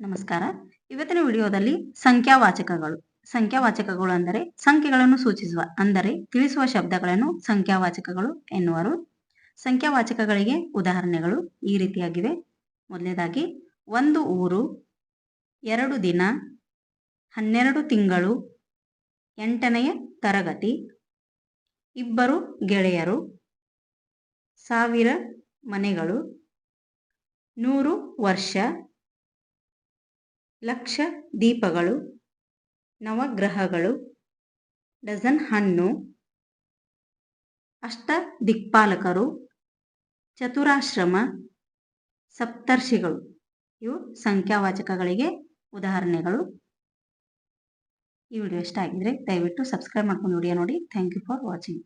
ನಮಸ್ಕಾರ. ಇವತ್ತಿನ ವಿಡಿಯೋದಲ್ಲಿ ಸಂಖ್ಯಾವಾಚಕಗಳು. ಸಂಖ್ಯಾವಾಚಕಗಳು ಅಂದರೆ ಸಂಖ್ಯೆಗಳನ್ನು ಸೂಚಿಸುವ, ಅಂದರೆ ತಿಳಿಸುವ ಶಬ್ದಗಳನ್ನು ಸಂಖ್ಯಾವಾಚಕಗಳು ಎನ್ನುವರು. ಸಂಖ್ಯಾವಾಚಕಗಳಿಗೆ ಉದಾಹರಣೆಗಳು ಈ ರೀತಿಯಾಗಿವೆ. ಮೊದಲನೇದಾಗಿ, ಒಂದು ಊರು, ಎರಡು ದಿನ, ಹನ್ನೆರಡು ತಿಂಗಳು, ಎಂಟನೆಯ ತರಗತಿ, ಇಬ್ಬರು ಗೆಳೆಯರು, ಸಾವಿರ ಮನೆಗಳು, ನೂರು ವರ್ಷ ಲಕ್ಷ ದೀಪಗಳು ನವಗ್ರಹಗಳು, ಡಜನ್ ಹಣ್ಣು ಅಷ್ಟ ದಿಕ್ಪಾಲಕರು ಚತುರಾಶ್ರಮ, ಸಪ್ತರ್ಷಿಗಳು. ಇವು ಸಂಖ್ಯಾವಾಚಕಗಳಿಗೆ ಉದಾಹರಣೆಗಳು. ಈ ವಿಡಿಯೋ ಇಷ್ಟ ಆಗಿದ್ರೆ ದಯವಿಟ್ಟು ಸಬ್ಸ್ಕ್ರೈಬ್ ಮಾಡ್ಕೊಂಡು ವಿಡಿಯೋ ನೋಡಿ. Thank you for watching